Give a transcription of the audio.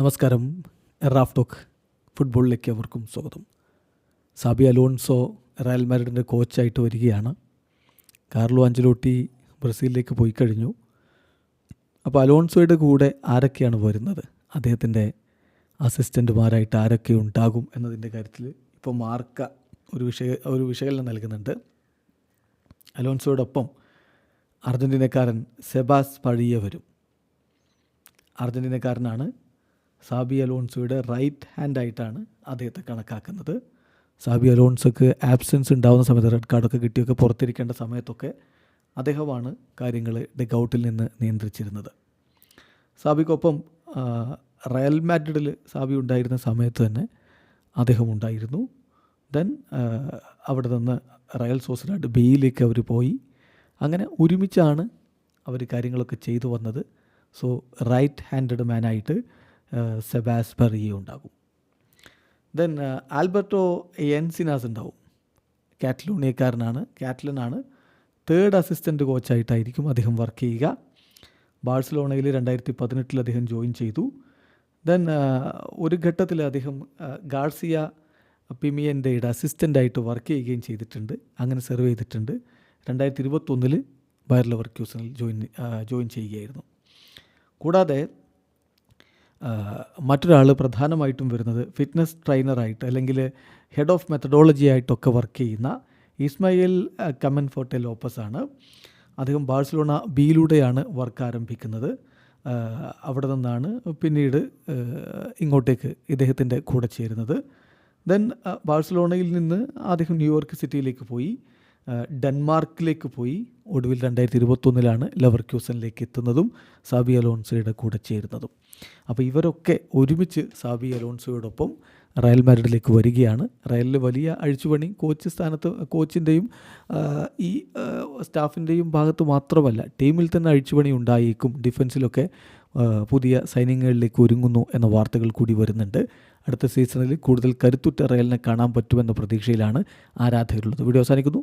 നമസ്കാരം. എറാഫ് ടോക്ക് ഫുട്ബോളിലേക്ക് അവർക്കും സ്വാഗതം. സാബി അലോൺസോ റയൽ മാരിഡിന്റെ കോച്ചായിട്ട് വരികയാണ്. കാർലോ അഞ്ചലോട്ടി ബ്രസീലിലേക്ക് പോയി കഴിഞ്ഞു. അപ്പോൾ അലോൺസോയുടെ കൂടെ ആരൊക്കെയാണ് വരുന്നത്? അദ്ദേഹത്തിന്റെ അസിസ്റ്റന്റുമാരായിട്ട് ആരൊക്കെ ഉണ്ടാകും എന്നതിന്റെ കാര്യത്തിൽ ഇപ്പോൾ മാർക്ക ഒരു വിഷയ ഒരു വിശകലനം നൽകുന്നുണ്ട്. അലോൺസോയോടൊപ്പം അർജന്റീനക്കാരൻ സെബാസ് പഴിയ വരും. അർജന്റീനക്കാരനാണ് സാബി അലോൺസോയുടെ റൈറ്റ് ഹാൻഡായിട്ടാണ് അദ്ദേഹത്തെ കണക്കാക്കുന്നത്. സാബി അലോൺസോക്ക് ആബ്സെൻസ് ഉണ്ടാകുന്ന സമയത്ത് റെഡ് കാർഡൊക്കെ കിട്ടിയൊക്കെ പുറത്തിരിക്കേണ്ട സമയത്തൊക്കെ അദ്ദേഹമാണ് കാര്യങ്ങൾ ഡെഗൌട്ടിൽ നിന്ന് നിയന്ത്രിച്ചിരുന്നത്. സാബിക്കൊപ്പം റയൽ മാഡ്രിഡിൽ സാബി ഉണ്ടായിരുന്ന സമയത്ത് തന്നെ അദ്ദേഹം ഉണ്ടായിരുന്നു. ദെൻ അവിടെ നിന്ന് റയൽ സോസിനായിട്ട് ബിയിലേക്ക് അവർ പോയി. അങ്ങനെ ഒരുമിച്ചാണ് അവർ കാര്യങ്ങളൊക്കെ ചെയ്തു വന്നത്. സോ റൈറ്റ് ഹാൻഡഡ് മാനായിട്ട് സെബാസ് പെറിയ ഉണ്ടാകും. ദെൻ ആൽബർട്ടോ എൻസിനാസ് ഉണ്ടാവും കാറ്റലോണിയക്കാരനാണ് കാറ്റലനാണ്. തേർഡ് അസിസ്റ്റന്റ് കോച്ചായിട്ടായിരിക്കും അദ്ദേഹം വർക്ക് ചെയ്യുക. ബാഴ്സലോണയിൽ രണ്ടായിരത്തി പതിനെട്ടിൽ അദ്ദേഹം ജോയിൻ ചെയ്തു. ദെൻ ഒരു ഘട്ടത്തിൽ അദ്ദേഹം ഗാർസിയ പിമിയന്റെയുടെ അസിസ്റ്റന്റായിട്ട് വർക്ക് ചെയ്യുകയും ചെയ്തിട്ടുണ്ട്. അങ്ങനെ സെർവ് ചെയ്തിട്ടുണ്ട്. രണ്ടായിരത്തി ഇരുപത്തൊന്നിൽ ബയർ ജോയിൻ ജോയിൻ ചെയ്യുകയായിരുന്നു. കൂടാതെ മറ്റൊരാൾ പ്രധാനമായിട്ടും വരുന്നത് ഫിറ്റ്നസ് ട്രെയിനറായിട്ട് അല്ലെങ്കിൽ ഹെഡ് ഓഫ് മെത്തഡോളജി ആയിട്ടൊക്കെ വർക്ക് ചെയ്യുന്ന ഇസ്മയിൽ കമൻ ഫോട്ടെ ലോപ്പസ് ആണ്. അദ്ദേഹം ബാഴ്സലോണ ബിയിലൂടെയാണ് വർക്ക് ആരംഭിക്കുന്നത്. അവിടെ നിന്നാണ് പിന്നീട് ഇങ്ങോട്ടേക്ക് ഇദ്ദേഹത്തിന്റെ കൂടെ ചേരുന്നത്. ദെൻ ബാഴ്സലോണയിൽ നിന്ന് അദ്ദേഹം ന്യൂയോർക്ക് സിറ്റിയിലേക്ക് പോയി ഡെൻമാർക്കിലേക്ക് പോയി. ഒടുവിൽ രണ്ടായിരത്തി ഇരുപത്തൊന്നിലാണ് ലവർ ക്യൂസനിലേക്ക് എത്തുന്നതും സാബി അലോൺസോയുടെ കൂടെ ചേരുന്നതും. അപ്പോൾ ഇവരൊക്കെ ഒരുമിച്ച് സാബി അലോൺസോയോടൊപ്പം റയൽ മാരിഡിലേക്ക് വരികയാണ്. റയലിൽ വലിയ അഴിച്ചുപണി കോച്ച് സ്ഥാനത്ത് കോച്ചിന്റെയും ഈ സ്റ്റാഫിന്റെയും ഭാഗത്ത് മാത്രമല്ല ടീമിൽ തന്നെ അഴിച്ചുപണി ഉണ്ടായേക്കും. ഡിഫൻസിലൊക്കെ പുതിയ സൈനികങ്ങളിലേക്ക് ഒരുങ്ങുന്നു എന്ന വാർത്തകൾ കൂടി വരുന്നുണ്ട്. അടുത്ത സീസണിൽ കൂടുതൽ കരുത്തുറ്റ റയലിനെ കാണാൻ പറ്റുമെന്ന പ്രതീക്ഷയിലാണ് ആരാധകരുള്ളത്. വീഡിയോ അവസാനിക്കുന്നു.